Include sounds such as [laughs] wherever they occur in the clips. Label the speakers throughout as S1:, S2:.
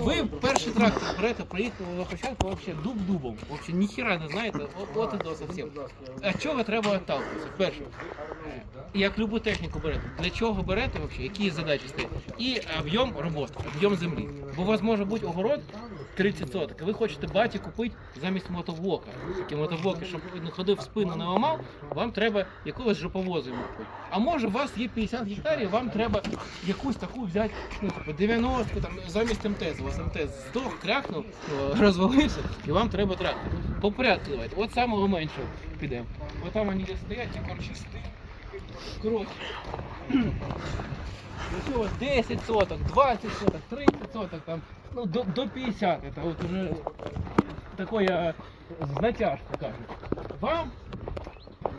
S1: ви перший трактор берете, проїхали на початку вообще дуб дубом. Вообще ніхіра не знаєте, от і до зовсім. А чого треба отталкуватися? Перше, е, як любу техніку берете, для чого берете вообще, які задачі стоять? І об'єм роботи, об'єм землі. Бо у вас може бути огород 30 соток, і ви хочете баті купити замість мотоблока. Такі мотоблоки, щоб не ходив в спину, не ламав, вам треба якогось жоповозу купити. А може у вас є 50 гектарів, вам треба якусь таку взяти, ну, типу 90 там замість МТЗ. МТЗ здох, крякнув, [laughs] розвалився, і вам треба трактор. По. От самого меншого підемо. От там вони стоять, корчисти. Коротше. [clears throat] Ось у вас 10 соток, 20 соток, 30 соток, там, ну, до, до 50. Это вот уже такое з кажуть. Вам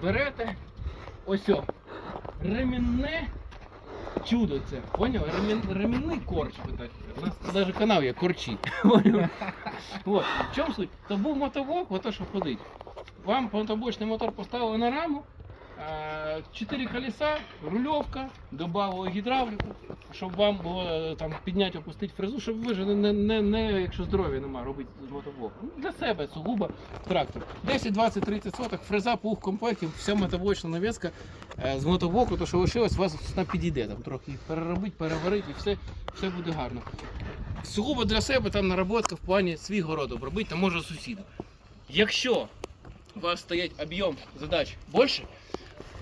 S1: берете ось ремінне чудо це. Поняв? Ремін, ремінний корч. ви так. У нас навіть канал є корчі. [laughs] Поняв? Вот. В чому суть? То був мотовок, ото що ходить. Вам мотобочний мотор поставили на раму, а, чотири колеса, рульовка, додали гідравліку, щоб вам було е, там підняти, опустити фрезу, щоб ви ж не, не, не, не якщо здоров'я немає, робити з мотоблоком. Для себе сугубо трактор. 10, 20, 30 соток, фреза, пух, комплектів, вся мотоблочна навіска е, з мотоблоку, то що лишилось, вас вона підійде там трохи переробити, переварити і все, все буде гарно. Сугубо для себе там наработка в плані свій город обробити, там може сусіда. Якщо у вас стоять об'єм задач більше,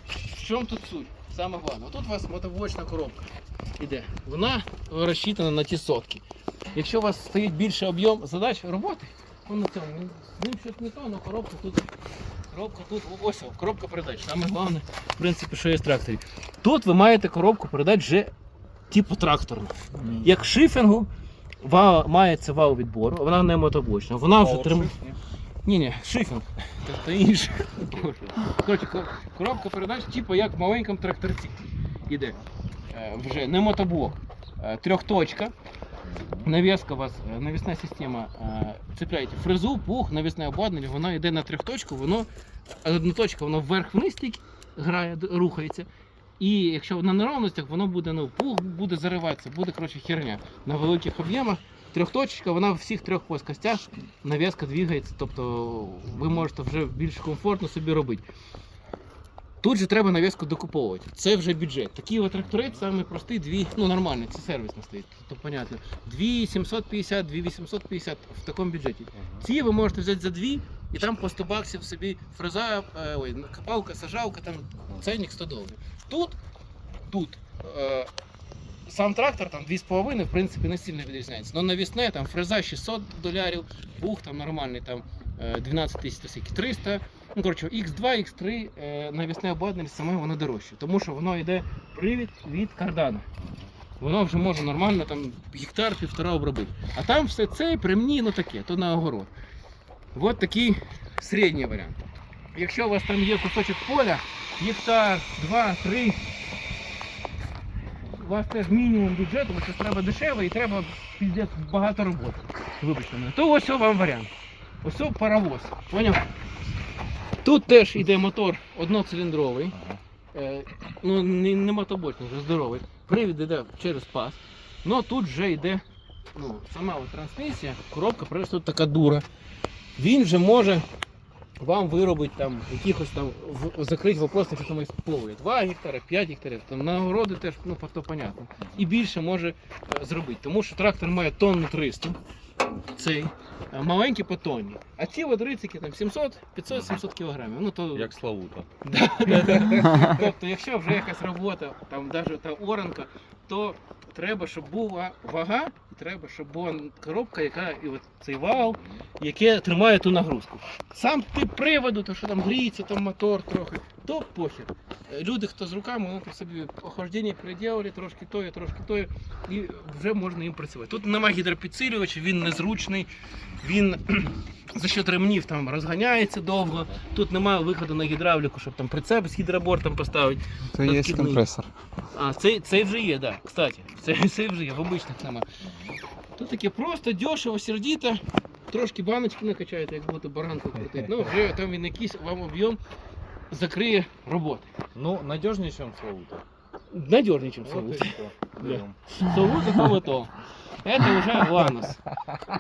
S1: в чому тут суть? Саме головне. Тут у вас мотовочна коробка іде. Вона розчитана на ті сотки. Якщо у вас стоїть більше об'єм задач роботи, он на цьому з ним щось не то, але коробка тут. Коробка тут, ось коробка передач. Саме головне, в принципі, що є в тракторі. Тут ви маєте коробку передач вже типу тракторну. Як шифінгу вал, мається вал відбору, вона не мотоблочна, вона вже тримає. Ні, ні, шифінг. Тобто інше. Коротше, коробка передач, типу як в маленькому тракторці. Іде. Е, Вже не мотоблок. Е, Трьохточка. Навіска у вас, е, навісна система. е, Цепляєте фрезу, пух, навісне обладнання, воно йде на трьохточку, воно одна точка, воно вверх-вниз тільки грає, рухається. І якщо на неровностях, воно буде, ну, пух буде зариватися, буде коротше херня. На великих об'ємах трьохточка, вона в всіх трьох плоскостях нав'язка двигається, тобто ви можете вже більш комфортно собі робити. Тут же треба нав'язку докуповувати. Це вже бюджет. Такий от тракторець самий простий, дві, ну нормальний, це сервісно стоїть, то понятно. 2750, 2850 в такому бюджеті. Ці ви можете взяти за дві, і там по 100 баксів собі фреза, е, ой, копалка, сажалка, там ценник 100 доларів. Тут, тут е, сам трактор там 2,5, в принципі, не сильно відрізняється. Но навісне там фреза 600 доларів, бух там нормальний там е, 12 тисяч, 300. Ну, коротше, X2, X3 е, навісне обладнання саме воно дорожче, тому що воно йде привід від кардана. Воно вже може нормально там гектар півтора обробити. А там все це прямні, ну таке, то на огород. От такий середній варіант. Якщо у вас там є кусочок поля, гектар, два, три, у вас теж мінімум бюджету, бо це треба дешево і треба піздець багато роботи. Вибачте мене. То ось вам варіант. Ось паровоз. Поняв? Тут теж йде мотор одноциліндровий. Е, ну, не, не мотобочний, вже здоровий. Привід йде через пас. Ну тут вже йде ну, сама от трансмісія, коробка, просто тут така дура. Він вже може вам виробити там якихось там в, закрити вопрос, що там експлуатує. 2 гектари, 5 гектарів, там на огороди теж ну, то понятно. І більше може е, зробити, тому що трактор має тонну 300, цей, маленькі маленький по тонні. А ці от рицики там 700, 500, 700 кілограмів. Ну, то,
S2: Як Славута. [laughs]
S1: Да, да, да. Тобто, якщо вже якась робота, там навіть та оранка, то треба, щоб була вага, треба, щоб була коробка, яка і от цей вал, яке тримає ту нагрузку. Сам тип приводу, то що там гріється, там мотор трохи, то похер. Е, Люди, хто з руками, вони там собі охолодження приділили, трошки тоє, трошки тоє, і вже можна їм працювати. Тут немає гідропідсилювача, він незручний, він [clears throat] за счет ремнів там розганяється довго. Тут немає виходу на гідравліку, щоб там прицеп з гідробортом поставити.
S3: Це є компресор.
S1: А, цей, цей вже є, так, да, кстати. Цей, [laughs] цей вже є, в обичних нема. Тут таке просто дешево, сердито. Трошки баночки накачаєте, як будто баранку крутить. Ну, вже там він якийсь вам об'єм закриє роботи.
S2: Ну, надежнее, чем Славута.
S1: Надіжніше, ніж
S2: Вот
S1: Солута.
S2: и всё. Берем.
S1: Солута то то. це вже Ланос.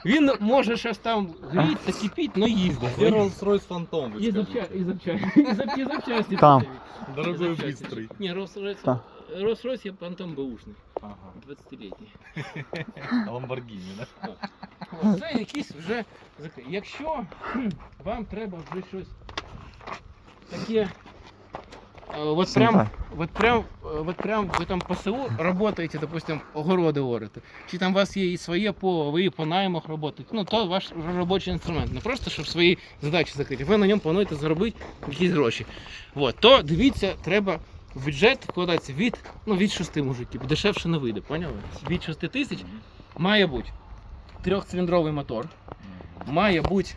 S1: Він може щось там гріться, кипіть, але їздить.
S2: Где Rolls-Royce Phantom? вы
S1: І
S2: скажите?
S1: запча... і запча... і зап... і запчасті.
S3: Там.
S1: потрібні.
S2: Дорогой и
S1: Запчасті.
S2: быстрый.
S1: Ні, Rolls-Royce,
S3: Так.
S1: Rolls-Royce є Phantom беушний,
S2: Ага.
S1: 20-літній.
S2: А Lamborghini, да?
S1: От, Це якісь вже закри- Якщо хм, вам треба вже щось таке. е, Вот прям,
S3: Сентай.
S1: вот прям, е, вот прям ви там по селу работаете, допустим, огороди орете, чи там у вас є і своє поле, ви по наймах працюєте, ну то ваш робочий інструмент. Не просто щоб свої задачі закрити. Ви на ньому плануєте заробити якісь гроші. От, то дивіться, треба в бюджет вкладатися від, ну, від 6 мужиків. Дешевше не вийде, поняли? Від 6 тисяч має бути трьохциліндровий мотор. Має бути,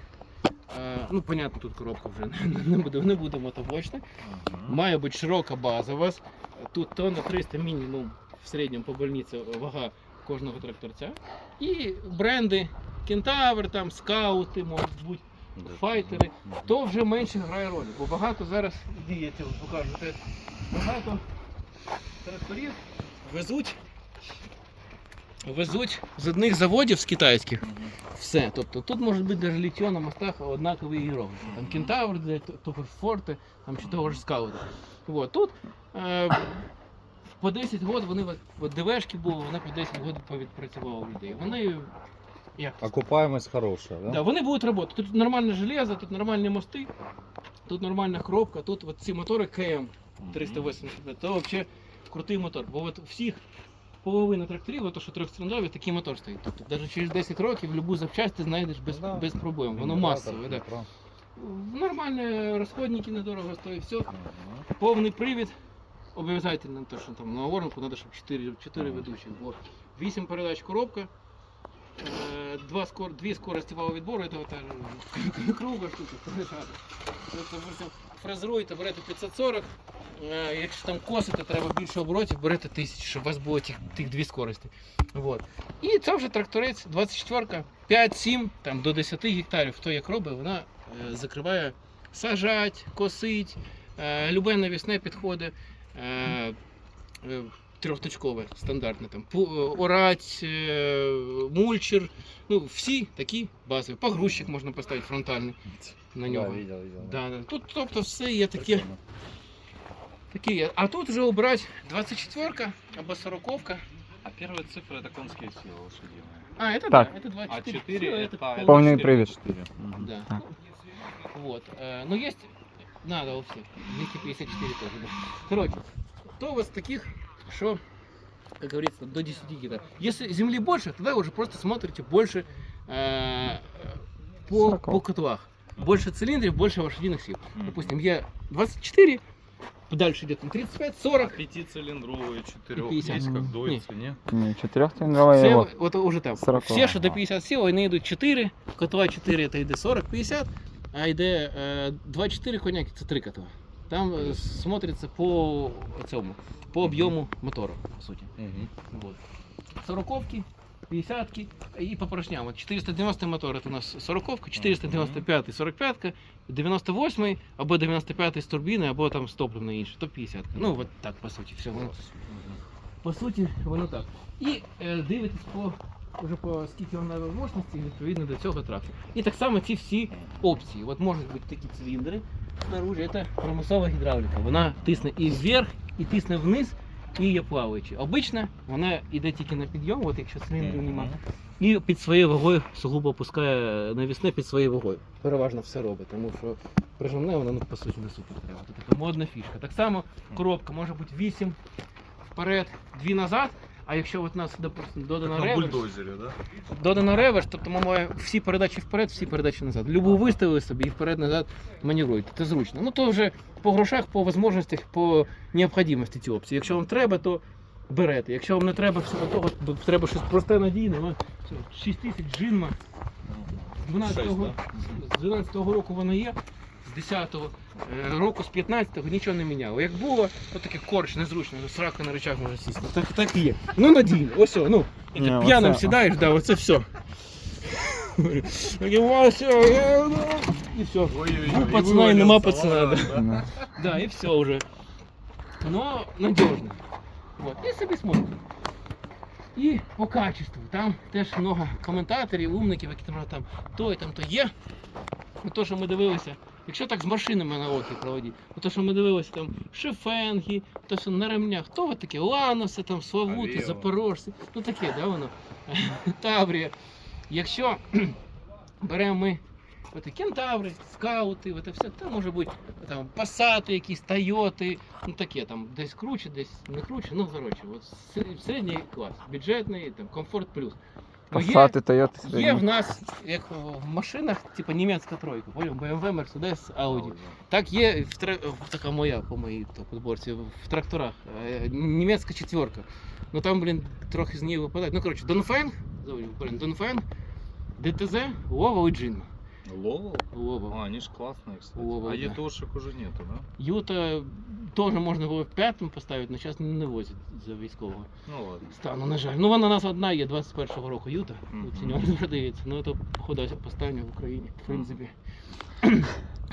S1: е, ну, понятно, тут коробка вже не, не буде, не буде мотоблочна. Має бути широка база у вас. Тут тонна 300 мінімум в середньому по больниці вага кожного тракторця. І бренди Кентавр, там, скаути, можуть бути, файтери. То вже менше грає роль, бо багато зараз діяти, покажу. Багато тракторів везуть. Везуть з одних заводів з китайських все. Тобто тут може бути навіть літьо на мостах однакові іерогліфи. Там кентавр, для того ж форти, там чи того ж скаута. Вот. Тут е, по 10 років вони от- от ДВшки були, вони по 10 років повідпрацювали людей. Вони як це
S2: Окупаемость хорошая, да?
S1: Да, вони будуть працювати. Тут нормальне железо, тут нормальні мости, тут нормальна коробка, тут от ці мотори КМ 380, то взагалі крутий мотор. Бо от всіх половина тракторів, от то, що трьохциліндрові, такий мотор стоїть. Тобто навіть через 10 років любу запчасть ти знайдеш без,
S2: Ну да.
S1: без проблем. Воно масове. Да. Нормальні розходники недорого стоїть, все. Повний привід. Обов'язательно то, що там на оранку треба, щоб 4, 4
S2: Ага.
S1: ведучих було. 8 передач коробка. е, Два скор... Дві скорості валового відбору, це та круга штука. [laughs] Тобто, допустим, фрезеруєте, берете 540, е, якщо там косите, треба більше оборотів, берете 1000, щоб у вас було тих, тих дві скорості. Вот. І це вже тракторець 24, 5-7, там до 10 гектарів, хто як робить, вона е, закриває сажать, косить, е, любе навісне підходить. Е, е, Трьохточкове, стандартне там пу- е, орать, е, мульчер, ну всі такі базові. Погрузчик можна поставити фронтальний на нього.
S2: Да, видел, видел.
S1: Да, да. Тут тобто все є таке.
S2: Прикольно.
S1: такі є. А тут вже обрати 24 або 40.
S2: А первая цифра это конские силы лошадиные.
S1: А, это
S3: Так.
S1: да, это 24.
S2: А 4
S1: Всё,
S2: это,
S1: полный-
S3: Полный
S2: четыре,
S3: привод.
S2: четыре. Мгм.
S1: Да.
S3: Так.
S1: Вот. э, Но есть. Надо у всех. 254 тоже, да. Короче, то у вас таких, что, как говорится, до 10 гектаров. Если земли больше, тогда уже просто смотрите больше э, по,
S3: Сороков.
S1: по котлах. Больше цилиндров, больше лошадиных сил.
S2: Мгм.
S1: Допустим, я 24, дальше идет там 35, 40.
S2: Пятицилиндровые, четырех
S1: 50.
S2: есть, как дойцы, не?
S3: Ні, чотирьохциліндровий
S1: Все,
S3: його.
S1: вот уже там.
S3: 40.
S1: Все, що до
S2: Ага.
S1: 50 сил, вони йдуть 4, котла 4 це йде 40-50, а йде е, 2-4 коняки, це 3 котла. Там е, смотриться по цьому, по об'єму мотора, по суті. Вот. 40-ки, 50-ки і по поршням. 490 мотор це у нас 40-ка, 495 45-ка, 98 або 95 з турбіни, або там з топливною інше, то 50 Ну, от так, по суті, все. Воно, по суті, воно так. І е, дивитесь по, вже по скільки вона мощності відповідно до цього трактора. І так само ці всі опції. От можуть бути такі циліндри снаружи, це примусова гідравліка. Вона тисне і вверх, і тисне вниз, і є плаваючи. Обично вона йде тільки на підйом, от якщо циліндрів немає. І під своєю вагою сугубо опускає навісне під своєю вагою. Переважно все робить, тому що прижимне воно ну, по суті не супер треба. Це така модна фішка. Так само коробка може бути 8 вперед, 2 назад. А якщо от нас допустим, додана
S2: Как на
S1: реверс,
S2: бульдозере, да?
S1: додана реверс, тобто ми маємо всі передачі вперед, всі передачі назад. Любу виставили собі і вперед-назад маневруєте. Це зручно. Ну то вже по грошах, по можливостях, по необхідності ці опції. Якщо вам треба, то берете. Якщо вам не треба всього того, бо треба щось просте надійне, ну, 6 тисяч джинма. З 12-го,
S2: Шесть,
S1: 12-го року воно є, з 10-го е, року, з 15-го нічого не міняло. Як було, то таке корч незручно, срака на речах може сісти. Так, так і є. Ну надійно, ось, о, ну,
S3: Ні,
S1: ти п'яним
S3: оце-
S1: сідаєш, да, оце все. Таке, «Вася, я, ну», І все.
S2: Ой-ой-ой,
S1: Ну,
S2: и
S1: пацана и нема пацана, да.
S3: Ну,
S1: Да, и все уже. Но надежно. Вот. И себе смотрим. І по качеству. Там теж много коментаторів, умників, які там, там то і там то є. Ну, То, що ми дивилися, якщо так з машинами на оки проводити, то, що ми дивилися там шифенги, то, що на ремнях, то от таке Ланоси, там Славути. Запорожці, ну таке, да, воно. [laughs] Таврія. Якщо [clears throat] беремо ми от кентаври, скаути, от все, це може бути там пасати, якісь тойоти, ну таке там десь круче, десь не круче, ну коротше, от середній клас, бюджетний, там комфорт плюс. Ну,
S3: Пасати, Тойоти
S1: Є в нас, як в машинах, типу німецька тройка, понял? BMW, Mercedes, Audi. Так є в тра... така моя по моїй то, підборці в тракторах. е, Німецька четверка. Ну там, блін, трохи з неї випадають. Ну, коротше, Донфен, блін, Донфен, ДТЗ, Вова і Джинма.
S2: Ловол?
S1: Лова.
S2: А, они ж классные, кстати.
S1: Ловол,
S2: а
S1: да.
S2: етошек уже нету, да?
S1: Юта теж можна було в п'ятому поставити, але зараз не возять за військового
S2: Ну ладно.
S1: стану, на жаль. Ну вона у нас одна є 21-го року Юта.
S2: Мгм.
S1: У ціньок не продається. Ну це походу поставлю в Україні, в принципі. [coughs]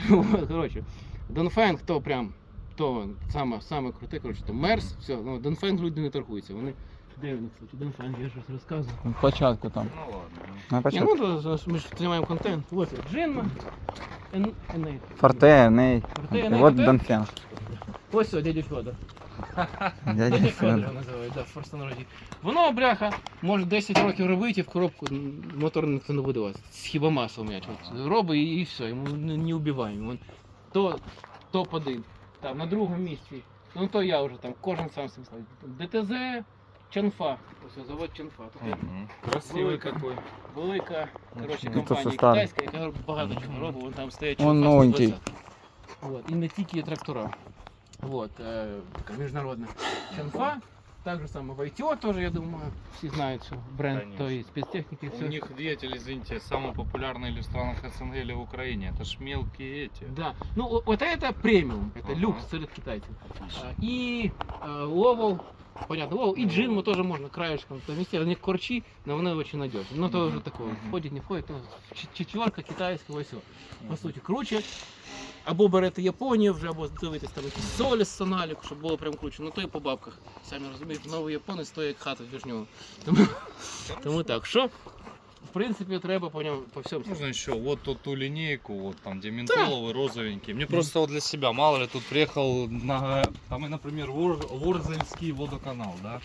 S1: Вот, Коротше, Донфенг то прям то саме, саме круте, коротше, то Мерс, все, ну Донфенг люди не торгуються. Вони. Де вони, кстати, Донфенг, я щось розказував.
S3: На початку там.
S2: Ну ладно.
S3: На
S1: Ні,
S3: початку.
S1: ну то, то, ми ж знімаємо контент. Ось Джинма, Ен- Еней.
S3: Форте, Ней.
S1: Форте,
S3: І
S1: Еней,
S3: от
S1: Форте.
S3: Донфен.
S1: Ось все, дядя Федор.
S3: Дядя
S1: Дядя Федор
S3: Федор.
S1: його називають, да, в простонароді. Воно, бляха, може 10 років робити і в коробку м, мотор ніхто не буде лазити. Хіба масло м'яч. От Робить і, і все, йому не, не убиваємо. Він то топ-1. Там на другому місці. Ну то я вже там, кожен сам собі ставить. ДТЗ, Чанфа. Ось завод Чанфа. Така
S2: Мгм. Красивый
S1: Велика.
S2: какой.
S1: велика коротше,
S2: Ну,
S3: це
S1: компанія
S3: старий.
S1: китайська, яка багато чого робить, вон там стоять
S3: Он
S1: Чанфа
S3: новенький.
S1: 120. Вот. І не тільки трактора. Вот, е, така міжнародна Чанфа. Так же само в ITO тоже, я думаю, всі знають, що бренд
S2: Конечно.
S1: тої спецтехніки.
S2: У
S1: Все.
S2: них двигатель, извините, самый популярный или в странах СНГ, или в Украине. Это ж мелкие эти.
S1: Да. Ну, о- вот это премиум, это
S2: Ага.
S1: люкс среди китайцев. А, И э, Ловол, понятно, О, и Джинму тоже можно краешком поместить. Они корчи, но вони очень надежны. Но тоже
S2: Мгм.
S1: такое, входит, не входит, ну, четверка китайского, все. По суті, круче. Або берете Японію вже, або дивитесь там якісь солі з соналіку, щоб було прям круче. Ну то і по бабках. Самі розумієте, новий японець стоїть хата в нього. Тому, тому так, що в принципі треба по ньому по всьому.
S2: Можно еще вот тут ту линейку, вот там, где ментоловый, розовенький. Мне просто вот для себя, мало ли, тут приехал на, там, например, Вор- Ворзельский водоканал, да?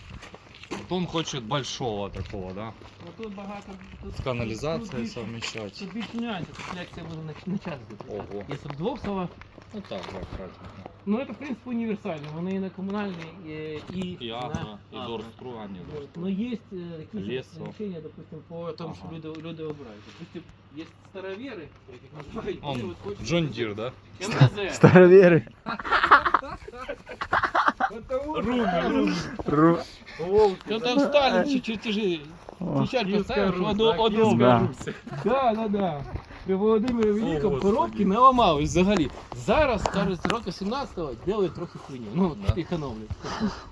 S2: Вот он хочет большого такого, да?
S1: Ну, тут багато тут,
S2: С канализацией
S1: тут більше-
S2: совмещать.
S1: Тут більше нюансів, тут лекція буде на, на час бути.
S2: Ого.
S1: Якщо в двох словах,
S2: Ну так, да, кстати.
S1: ну це в принципі універсальні, вони і на комунальні, і, і,
S2: И
S1: на
S2: Агро, и
S1: агро.
S2: Дорстру, а не
S1: Вот.
S2: Дорстру.
S1: Но есть э, какие-то
S2: Лесо.
S1: ограничения, допустим, по тому, что
S2: Ага.
S1: люди, люди обирають. Допустим, есть староверы, як їх називають,
S2: Он,
S1: вони от хочуть
S2: Джон Дир, да?
S1: МТЗ.
S3: Старовіри. [laughs]
S2: Руми, руми.
S3: Ру.
S1: Ну там Сталин чуть-чуть тяжелее.
S3: О.
S1: Печаль поставив, що одно,
S2: да.
S3: Да.
S1: Да. При Володимирі Великому коробки не ламались взагалі. Зараз, кажуть, з року 17-го делають трохи хуйню. Ну,
S2: Да.
S1: економлять.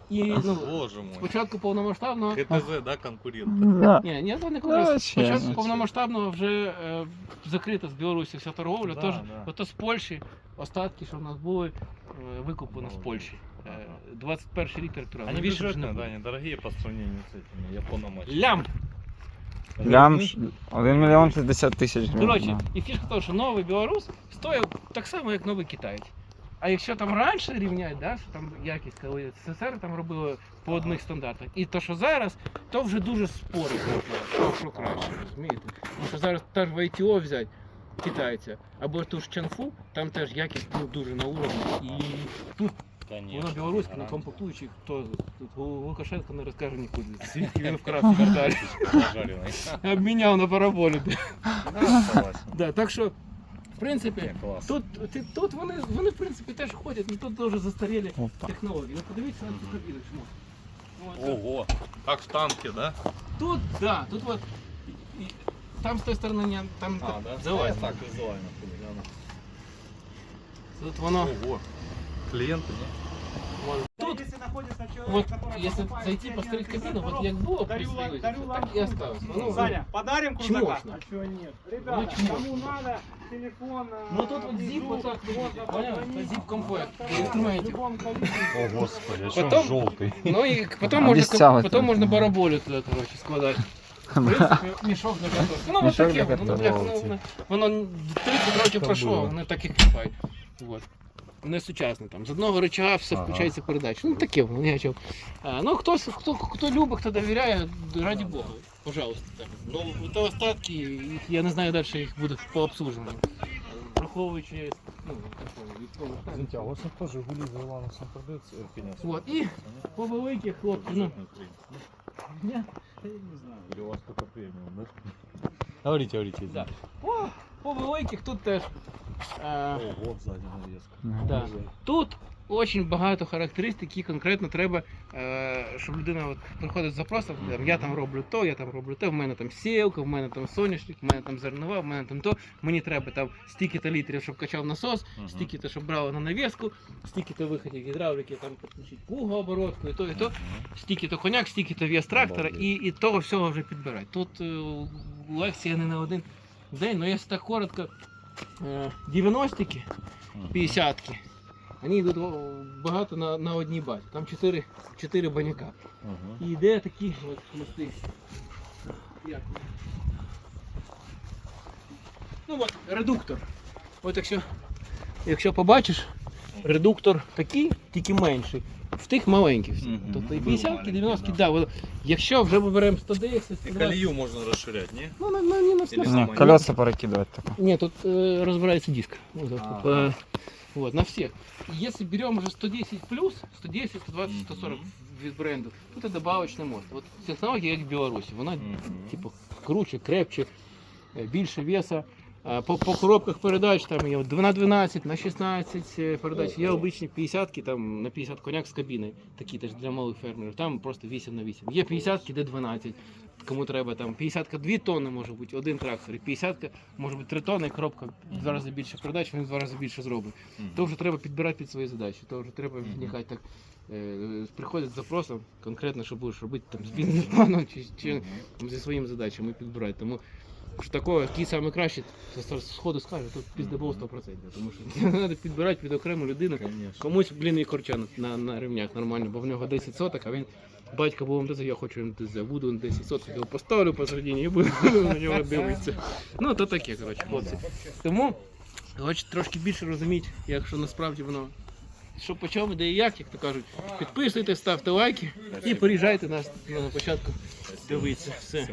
S1: І, ну,
S2: Боже мой.
S1: спочатку повномасштабного
S2: ГТЗ, да, конкурент?
S3: Да.
S1: Ні, ні, це не
S3: Ну, ще,
S1: Спочатку
S3: ну,
S1: повномасштабного вже е, закрита з Білорусі вся торговля.
S2: Да,
S1: Тож,
S2: да.
S1: ото з Польщі остатки, що в нас були, е, викуплено з Польщі. Е,
S2: Ага.
S1: 21 рік трактора.
S2: Они
S1: вже не
S2: бюджетные,
S1: буде.
S2: да, недорогие по сравнению с этими япономачами.
S1: Лям!
S3: Лям 1 мільйон 60 тисяч гривень.
S1: Коротше, і фішка того, що новий білорус стоїв так само, як новий китаєць. А якщо там раніше рівняти, да, що там якість, коли СССР там робили по одних стандартах, і то, що зараз, то вже дуже спорить можна, що, що краще, розумієте? Тому що зараз теж в ITO взяти китайця, або ту ж Чанфу, там теж якість ну, дуже на уровні. І тут. воно білоруське, на
S2: гарантия.
S1: комплектуючий, хто тут Лукашенко не розкаже нікуди. Звідки він [laughs] вкрав в кварталі.
S2: Жареный. [laughs]
S1: Обміняв на параболі. [laughs]
S2: Да, согласен.
S1: Да, так що, в принципі,
S2: Не, класс.
S1: Тут, ти- тут вони, вони в принципі теж ходять, ну тут дуже застарілі
S3: Опа.
S1: технології. Ну подивіться на цю кабіну чому. От,
S2: Ого, как в танке, да?
S1: Тут, да, тут от. і- і там з тої сторони не, там
S2: А, да?
S1: залазь.
S2: Так, визуально. гляну.
S1: Тут воно.
S2: Ого. Клиенты, да?
S1: Тут
S4: находится человек,
S1: Вот
S4: который
S1: если
S4: покупает
S1: зайти
S4: пять
S1: посмотреть
S4: бензиновых
S1: кабину, вот
S4: моторов,
S1: як було при
S4: дарю вам-
S1: Союзі,
S4: дарю вам
S1: так і осталось. Ну,
S4: Саня, подарим крузака?
S1: чмошно.
S4: А чего нет? Ребята,
S1: чмошно.
S4: кому надо, телефон,
S1: Ну тут вот зип вот так выглядит, понял? Это зип комплект, инструментик.
S2: О, господи, а
S1: чё он Потом-
S2: желтый?
S1: Ну и потом можно,
S3: Обещалось
S1: потом
S3: там.
S1: можно бараболю туда, короче, складать. В [laughs] принципі, мішок для картошки. Ну, вот
S3: Мішок
S1: таке,
S3: для
S1: воно, бляха,
S3: картошки.
S1: ну, воно, воно 30 років пройшло, вони так і кипають. Вот. Не сучасне там. З одного рычага все
S2: Ага.
S1: включається передача. Ну таке воно, ні о. А, ну хтось, хто, хто любить, хто довіряє, раді Бога. Пожалуйста. Так. Ну, то остатки, їх, я не знаю далі, їх буде по обслуженню. Враховуючи, ну.
S2: Извините, а у вас никто Жигули за Ивановцем продается Ирпеня?
S1: Вот, і по великих хлопці, ну. ні,
S2: Или у вас только премиум, да? Говорите, говорите.
S1: Да. По, по великих тут теж. Е,
S2: Ого, сзади навеска.
S1: Да. Тут дуже багато характеристик, які конкретно треба, е, щоб людина от, приходить з запросом, там, я там роблю то, я там роблю те, в мене там сіялка, в мене там соняшник, в мене там зернова, в мене там то, мені треба там стільки-то літрів, щоб качав насос,
S2: Мгм.
S1: стільки-то, щоб брало на навіску, стільки-то виходів гідравліки, там підключити кругооборотку, і то, і то, стільки-то коняк, стільки-то в'яз трактора, і, і того всього вже підбирати. Тут е, лекція не на один день, але якщо так коротко, е, 90-ки, 50-ки, вони йдуть багато на, на одній базі. Там 4, 4 баняка. І йде такі от мости. Як? Ну от, редуктор. От якщо, якщо побачиш, редуктор такий, тільки менший В тих маленьких всіх.
S2: Мгм.
S1: Тобто і
S2: Був
S1: 50
S2: маленький,
S1: 90
S2: да.
S1: да. воно- Якщо вже ми беремо 110,
S2: И
S1: 120,
S2: колею можно расширять, не?
S1: ну, на, на, на, на,
S2: Или
S3: Ні, колеса перекидувати таке.
S1: Нет, тут э, разбирается диск. Вот, вот,
S2: Ага.
S1: по- вот, на всех. Если берем уже 110 плюс, 110, 120,
S2: Мгм.
S1: 140 від бренду, тут это добавочный мост. Вот технологія як в Білорусі, вона
S2: Мгм.
S1: типу круче, крепче, е, більше веса. По, по коробках передач там є от на 12, на 16 е, передач. Є обичні 50-ки, там на 50 коняк з кабіною, такі теж для малих фермерів. Там просто 8 на 8. Є 50-ки, де 12. Кому треба там 50-ка 2 тонни може бути, один трактор. І 50-ка може бути 3 тонни, коробка в два рази більше передач, він в два рази більше зробить. То вже треба підбирати під свої задачі, то вже треба вникати так. е, Приходять з запросом, конкретно, що будеш робити там з бізнес-планом чи, чи там, зі своїми задачами підбирати. Тому що такого, який саме краще, сходу скаже, тут піздебол 100%. Тому що [laughs] треба підбирати під окрему людину. Комусь, блін, і корча на, на, на рівнях нормально, бо в нього 10 соток, а він батько був МТЗ, я хочу МТЗ, буду 10 соток, його поставлю посередині і буду [laughs] на нього дивитися. Ну, то таке, коротше, хлопці. Тому, коротше, трошки більше розуміти, як що насправді воно. Що по чому, де і як, як то кажуть, підписуйте, ставте лайки і приїжджайте нас на початку дивитися. Все.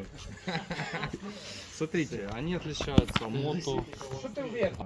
S1: [laughs]
S2: Смотрите, они отличаются мото.
S1: Что ты вверх?